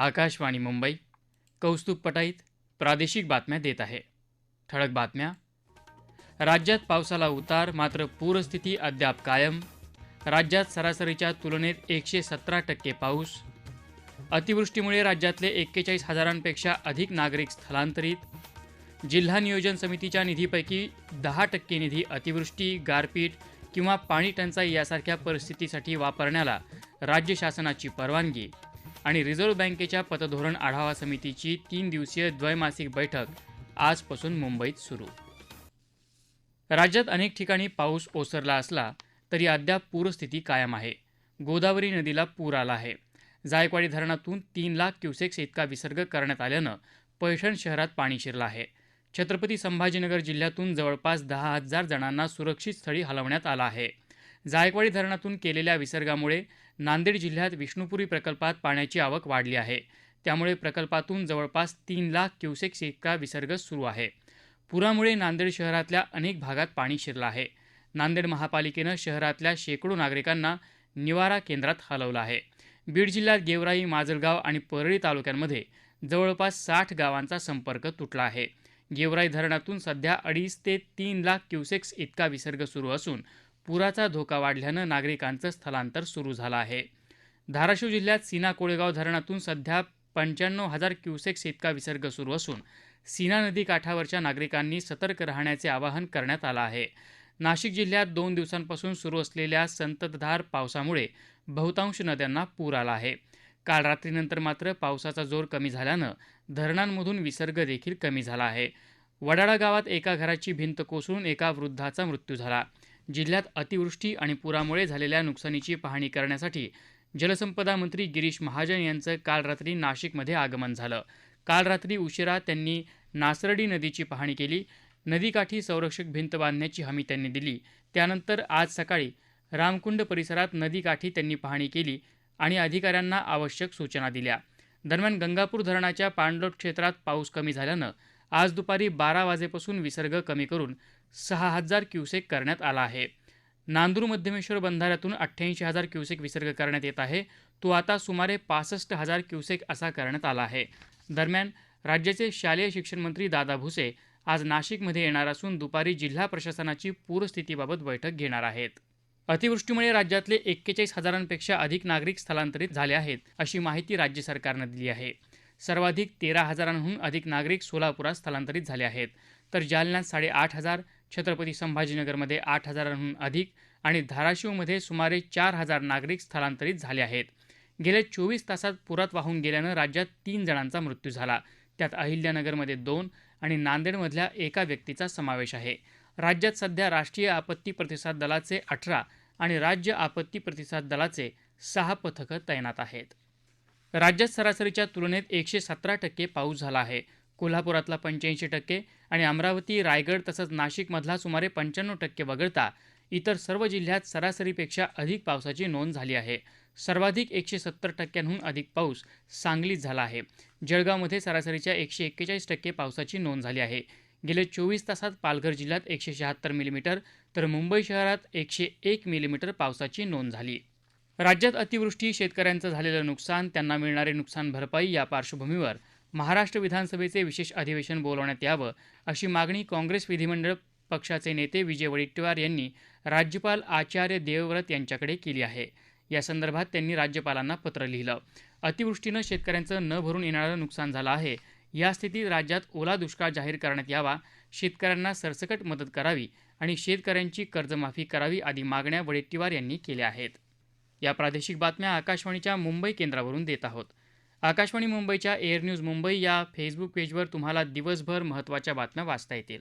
आकाशवाणी मुंबई कौस्तुभ पटाईत प्रादेशिक बातम्या देत आहे. ठळक बातम्या. राज्यात पावसाला उतार मात्र पूरस्थिती अद्याप कायम. राज्यात सरासरीच्या तुलनेत एकशे सतरा टक्के पाऊस. अतिवृष्टीमुळे राज्यातले एक्केचाळीस हजारांपेक्षा अधिक नागरिक स्थलांतरित. जिल्हा नियोजन समितीच्या निधीपैकी दहा टक्के निधी अतिवृष्टी गारपीट किंवा पाणी टंचाई यासारख्या परिस्थितीसाठी वापरण्याला राज्य शासनाची परवानगी. आणि रिझर्व्ह बँकेच्या पतधोरण आढावा समितीची तीन दिवसीय द्वैमासिक बैठक आजपासून मुंबईत सुरू. राज्यात अनेक ठिकाणी पाऊस ओसरला असला तरी अद्याप पूरस्थिती कायम आहे. गोदावरी नदीला पूर आला आहे. जायकवाडी धरणातून तीन लाख क्युसेक्स इतका विसर्ग करण्यात आल्यानं पैठण शहरात पाणी शिरलं आहे. छत्रपती संभाजीनगर जिल्ह्यातून जवळपास दहा हजार जणांना सुरक्षित स्थळी हलवण्यात आलं आहे. जायकवाडी धरणातून केलेल्या विसर्गामुळे नांदेड जिल्ह्यात विष्णुपुरी प्रकल्पात पाण्याची आवक वाढली आहे. त्यामुळे प्रकल्पातून जवळपास तीन लाख क्युसेक्स इतका विसर्ग सुरू आहे. पुरामुळे नांदेड शहरातल्या अनेक भागात पाणी शिरलं आहे. नांदेड महापालिकेनं शहरातल्या शेकडो नागरिकांना निवारा केंद्रात हलवलं आहे. बीड जिल्ह्यात गेवराई माजलगाव आणि परळी तालुक्यांमध्ये जवळपास साठ गावांचा संपर्क तुटला आहे. गेवराई धरणातून सध्या अडीच ते तीन लाख क्युसेक्स इतका विसर्ग सुरू असून पुराचा धोका वाढल्यानं नागरिकांचं स्थलांतर सुरू झालं आहे. धाराशिव जिल्ह्यात सीना कोळेगाव धरणातून सध्या पंच्याण्णव हजार क्युसेक्स इतका विसर्ग सुरू असून सीना नदी काठावरच्या नागरिकांनी सतर्क राहण्याचे आवाहन करण्यात आलं आहे. नाशिक जिल्ह्यात दोन दिवसांपासून सुरू असलेल्या संततधार पावसामुळे बहुतांश नद्यांना पूर आला आहे. काल रात्रीनंतर मात्र पावसाचा जोर कमी झाल्यानं धरणांमधून विसर्ग देखील कमी झाला आहे. वडाळा गावात एका घराची भिंत कोसळून एका वृद्धाचा मृत्यू झाला. जिल्ह्यात अतिवृष्टी आणि पुरामुळे झालेल्या नुकसानीची पाहणी करण्यासाठी जलसंपदा मंत्री गिरीश महाजन यांचं काल रात्री नाशिकमध्ये आगमन झालं. काल रात्री उशिरा त्यांनी नासरडी नदीची पाहणी केली. नदीकाठी संरक्षक भिंत बांधण्याची हमी त्यांनी दिली. त्यानंतर आज सकाळी रामकुंड परिसरात नदीकाठी त्यांनी पाहणी केली आणि अधिकाऱ्यांना आवश्यक सूचना दिल्या. दरम्यान गंगापूर धरणाच्या पाणलोट क्षेत्रात पाऊस कमी झाल्यानं आज दुपारी बारा वाजेपासून विसर्ग कमी करून सहा हजार क्युसेक करण्यात आला आहे. नांदूर मध्यमेश्वर बंधाऱ्यातून अठ्ठ्याऐंशी हजार क्युसेक विसर्ग करण्यात येत आहे. तो आता सुमारे पासष्ट हजार क्युसेक असा करण्यात आला आहे. दरम्यान राज्याचे शालेय शिक्षण मंत्री दादा भुसे आज नाशिकमध्ये येणार असून दुपारी जिल्हा प्रशासनाची पूरस्थितीबाबत बैठक घेणार आहेत. अतिवृष्टीमुळे राज्यातले एक्केचाळीस हजारांपेक्षा अधिक नागरिक स्थलांतरित झाले आहेत अशी माहिती राज्य सरकारनं दिली आहे. सर्वाधिक तेरा हजारांहून अधिक नागरिक सोलापुरात स्थलांतरित झाले आहेत. तर जालन्यात साडेआठ हजार छत्रपती संभाजीनगरमध्ये आठ हजारांहून अधिक आणि धाराशिवमध्ये सुमारे चार हजार नागरिक स्थलांतरित झाले आहेत. गेल्या चोवीस तासात पुरात वाहून गेल्यानं राज्यात तीन जणांचा मृत्यू झाला. त्यात अहिल्यानगरमध्ये दोन आणि नांदेडमधल्या एका व्यक्तीचा समावेश आहे. राज्यात सध्या राष्ट्रीय आपत्ती प्रतिसाद दलाचे अठरा आणि राज्य आपत्ती प्रतिसाद दलाचे सहा पथकं तैनात आहेत. राज्यात सरासरीच्या तुलनेत एकशे सतरा टक्के पाऊस झाला आहे. कोल्हापुरातला पंच्याऐंशी टक्के आणि अमरावती रायगड तसंच नाशिकमधला सुमारे पंच्याण्णव टक्के वगळता इतर सर्व जिल्ह्यात सरासरीपेक्षा अधिक पावसाची नोंद झाली आहे. सर्वाधिक एकशे सत्तर टक्क्यांहून अधिक पाऊस सांगलीत झाला आहे. जळगावमध्ये सरासरीच्या एकशे एक्केचाळीस टक्के पावसाची नोंद झाली आहे. गेल्या चोवीस तासात पालघर जिल्ह्यात एकशे शहात्तर मिलीमीटर तर मुंबई शहरात एकशे एक मिलीमीटर पावसाची नोंद झाली. राज्यात अतिवृष्टी शेतकऱ्यांचं झालेलं नुकसान त्यांना मिळणारे नुकसान भरपाई या पार्श्वभूमीवर महाराष्ट्र विधानसभेचे विशेष अधिवेशन बोलवण्यात यावं अशी मागणी काँग्रेस विधिमंडळ पक्षाचे नेते विजय वडेट्टीवार यांनी राज्यपाल आचार्य देवव्रत यांच्याकडे केली आहे. या संदर्भात त्यांनी राज्यपालांना पत्र लिहिलं. अतिवृष्टीनं शेतकऱ्यांचं न भरून येणारं नुकसान झालं आहे. या स्थितीत राज्यात ओला दुष्काळ जाहीर करण्यात यावा शेतकऱ्यांना सरसकट मदत करावी आणि शेतकऱ्यांची कर्जमाफी करावी आदी मागण्या वडेट्टीवार यांनी केल्या आहेत. या प्रादेशिक बातम्या आकाशवाणीच्या मुंबई केंद्रावरून देत आहोत. आकाशवाणी मुंबईच्या एअर न्यूज मुंबई या फेसबुक पेजवर तुम्हाला दिवसभर महत्त्वाच्या बातम्या वाचता येतील.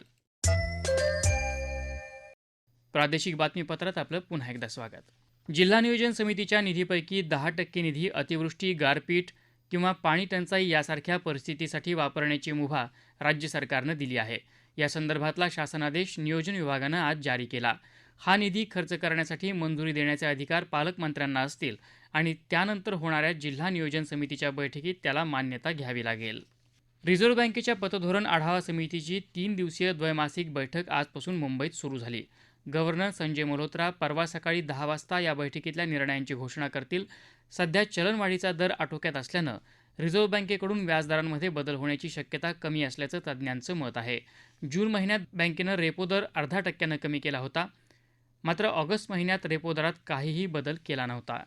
प्रादेशिक बातमीपत्रात आपलं पुन्हा एकदा स्वागत. जिल्हा नियोजन समितीच्या निधीपैकी दहा टक्के निधी अतिवृष्टी गारपीट किंवा पाणी टंचाई यासारख्या परिस्थितीसाठी वापरण्याची मुभा राज्य सरकारनं दिली आहे. या संदर्भातला शासनादेश नियोजन विभागानं आज जारी केला. हा निधी खर्च करण्यासाठी मंजुरी देण्याचे अधिकार पालकमंत्र्यांना असतील आणि त्यानंतर होणाऱ्या जिल्हा नियोजन समितीच्या बैठकीत त्याला मान्यता घ्यावी लागेल. रिझर्व्ह बँकेच्या पतधोरण आढावा समितीची तीन दिवसीय द्वैमासिक बैठक आजपासून मुंबईत सुरू झाली. गव्हर्नर संजय मल्होत्रा परवा सकाळी दहा वाजता या बैठकीतल्या निर्णयांची घोषणा करतील. सध्या चलनवाढीचा दर आटोक्यात असल्यानं रिझर्व्ह बँकेकडून व्याजदरांमध्ये बदल होण्याची शक्यता कमी असल्याचं तज्ज्ञांचं मत आहे. जून महिन्यात बँकेनं रेपो दर अर्धा टक्क्यानं कमी केला होता. मात्र ऑगस्ट महिन्यात रेपो दरात काहीही बदल केला नव्हता.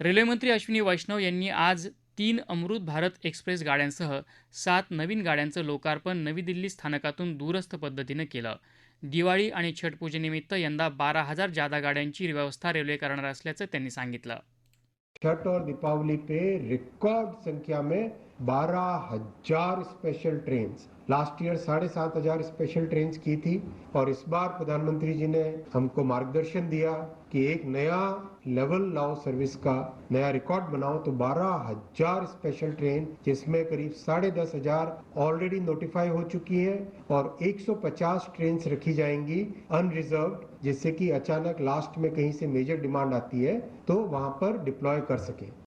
रेल्वेमंत्री अश्विनी वैष्णव यांनी आज तीन अमृत भारत एक्सप्रेस गाड्यांसह सात नवीन गाड्यांचं लोकार्पण नवी दिल्ली स्थानकातून दूरस्थ पद्धतीनं केलं. दिवाळी आणि छठपूजेनिमित्त यंदा बारा हजार जादा गाड्यांची व्यवस्था रेल्वे करणार असल्याचं त्यांनी सांगितलं. छठ और दीपावली पे रिकॉर्ड संख्या में बारह हजार स्पेशल ट्रेन लास्ट ईयर साढ़े सात हज़ार स्पेशल ट्रेन की थी और इस बार प्रधानमंत्री जी ने हमको मार्गदर्शन दिया कि एक नया लेवल लाओ सर्विस का, नया रिकॉर्ड बनाओ तो बारह हज़ार स्पेशल ट्रेन जिसमें करीब साढ़े दस हज़ार ऑलरेडी नोटिफाई हो चुकी है और 150 ट्रेन रखी जाएँगी अनरिजर्व जिससे कि अचानक लास्ट में कहीं से मेजर डिमांड आती है तो वहाँ पर डिप्लॉय कर सके।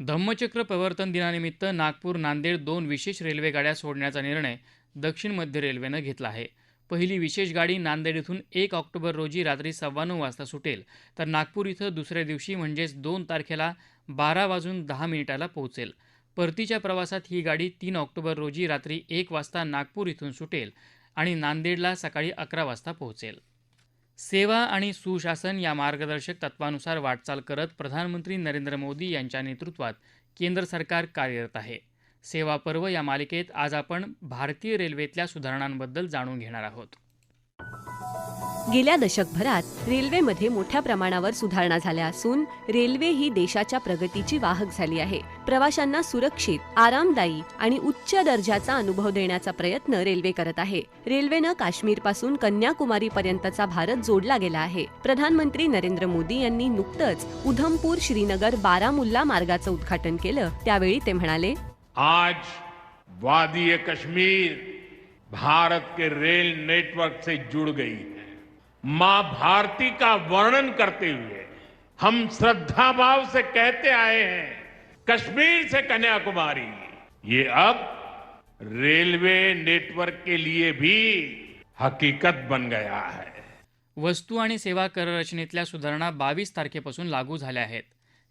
धम्मचक्र प्रवर्तन दिनानिमित्त नागपूर नांदेड दोन विशेष रेल्वे गाड्या सोडण्याचा निर्णय दक्षिण मध्य रेल्वेनं घेतला आहे. पहिली विशेष गाडी नांदेड इथून एक ऑक्टोबर रोजी रात्री सव्वा नऊ वाजता सुटेल. तर नागपूर इथं दुसऱ्या दिवशी म्हणजेच दोन तारखेला बारा वाजून दहा मिनिटाला पोहोचेल. परतीच्या प्रवासात ही गाडी तीन ऑक्टोबर रोजी रात्री एक वाजता नागपूर इथून सुटेल आणि नांदेडला सकाळी अकरा वाजता पोहोचेल. सेवा आणि सुशासन या मार्गदर्शक तत्वानुसार वाटचाल करत प्रधानमंत्री नरेंद्र मोदी यांच्या नेतृत्वात केंद्र सरकार कार्यरत आहे. सेवा पर्व या मालिकेत आज आपण भारतीय रेल्वेतल्या सुधारणांबद्दल जाणून घेणार आहोत. गेल्या दशकभरात रेल्वेमध्ये मोठ्या प्रमाणावर सुधारणा झाल्या असून रेल्वे ही देशाच्या प्रगतीची वाहक झाली आहे. प्रवाशांना सुरक्षित आरामदायी आणि उच्च दर्जाचा अनुभव देण्याचा प्रयत्न रेल्वे करत आहे. रेल्वेनं काश्मीरपासून कन्याकुमारी पर्यंतचा भारत जोडला गेला आहे. प्रधानमंत्री नरेंद्र मोदी यांनी नुकतंच उधमपूर श्रीनगर बारामुल्ला मार्गाचं उद्घाटन केलं. त्यावेळी ते म्हणाले आज वादी कश्मीर भारत के रेल नेटवर्क से जुड़ गई। है मां भारती का वर्णन करते हुए हम श्रद्धा भाव से कहते आए हैं कश्मीर से कन्याकुमारी। ये अब रेलवे नेटवर्क के लिए भी हकीकत बन गया है। वस्तू आणि सेवा कर रचनेतल्या सुधारणा बावीस तारखेपासून लागू झाल्या आहेत.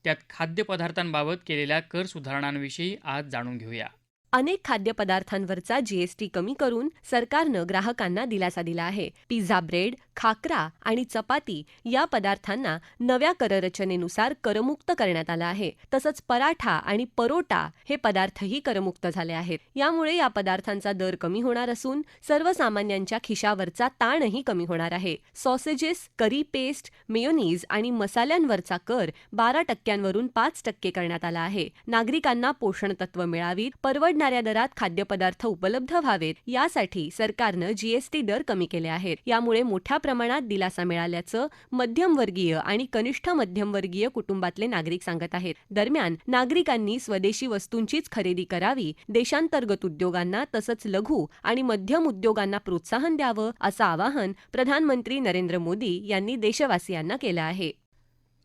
त्यात खाद्यपदार्थांबाबत केलेल्या कर सुधारणांविषयी आज जाणून घेऊया. अनेक खाद्यपदार्थांवरचा जीएसटी कमी करून सरकारनं ग्राहकांना दिलासा दिला आहे. पिझ्झा ब्रेड खाकरा आणि चपाती या पदार्थांना नव्या कररचनेनुसार करमुक्त करण्यात आलं आहे. तसंच पराठा आणि परोटा हे पदार्थही करमुक्त झाले आहेत. यामुळे या पदार्थांचा दर कमी होणार असून सर्वसामान्यांच्या खिशावरचा ताणही कमी होणार आहे. सॉसेजेस करी पेस्ट मेयोनीज आणि मसाल्यांवरचा कर बारा टक्क्यांवरून पाच टक्के करण्यात आला आहे. नागरिकांना पोषण तत्व मिळावीत परवडणाऱ्या दरात खाद्यपदार्थ उपलब्ध व्हावेत. यासाठी सरकारनं जीएसटी दर कमी केले आहेत. यामुळे मोठ्या प्रमाणात दिलासा मिळाल्याचं मध्यमवर्गीय आणि कनिष्ठ मध्यमवर्गीय कुटुंबातले नागरिक सांगत आहेत. दरम्यान नागरिकांनी स्वदेशी वस्तूंचीच खरेदी करावी देशांतर्गत उद्योगांना तसंच लघु आणि मध्यम उद्योगांना प्रोत्साहन द्यावं असं आवाहन प्रधानमंत्री नरेंद्र मोदी यांनी देशवासियांना केलं आहे.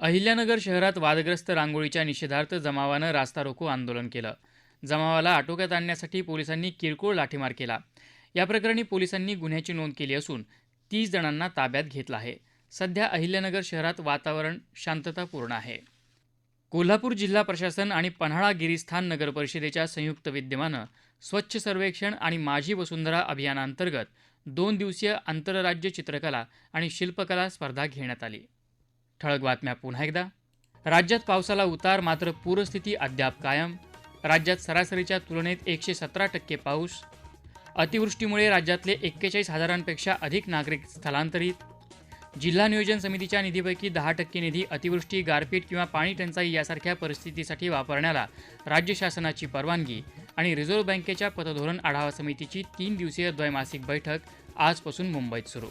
अहिल्यानगर शहरात वादग्रस्त रांगोळीच्या निषेधार्थ जमावानं रास्ता रोको आंदोलन केलं. जमावाला आटोक्यात आणण्यासाठी पोलिसांनी किरकोळ लाठीमार केला. या प्रकरणी पोलिसांनी गुन्ह्याची नोंद केली असून तीस जणांना ताब्यात घेतलं आहे. सध्या अहिल्यानगर शहरात वातावरण शांततापूर्ण आहे. कोल्हापूर जिल्हा प्रशासन आणि पन्हाळा गिरीस्थान नगर परिषदेच्या संयुक्त विद्यमानं स्वच्छ सर्वेक्षण आणि माझी वसुंधरा अभियानांतर्गत दोन दिवसीय आंतरराज्य चित्रकला आणि शिल्पकला स्पर्धा घेण्यात आली. ठळक बातम्या पुन्हा एकदा. राज्यात पावसाला उतार मात्र पूरस्थिती अद्याप कायम. राज्यात सरासरीच्या तुलनेत एकशे सतरा टक्के पाऊस. अतिवृष्टीमुळे राज्यातले एक्केचाळीस हजारांपेक्षा अधिक नागरिक स्थलांतरित. जिल्हा नियोजन समितीच्या निधीपैकी दहा टक्के निधी अतिवृष्टी गारपीट किंवा पाणी टंचाई यासारख्या परिस्थितीसाठी वापरण्याला राज्य शासनाची परवानगी आणि रिझर्व्ह बँकेच्या पतधोरण आढावा समितीची तीन दिवसीय द्वैमासिक बैठक आजपासून मुंबईत सुरू.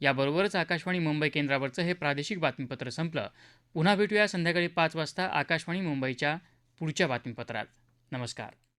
याबरोबरच आकाशवाणी मुंबई केंद्रावरचं हे प्रादेशिक बातमीपत्र संपलं. पुन्हा भेटूया संध्याकाळी पाच वाजता आकाशवाणी मुंबईच्या पुढच्या बातमीपत्रात. नमस्कार.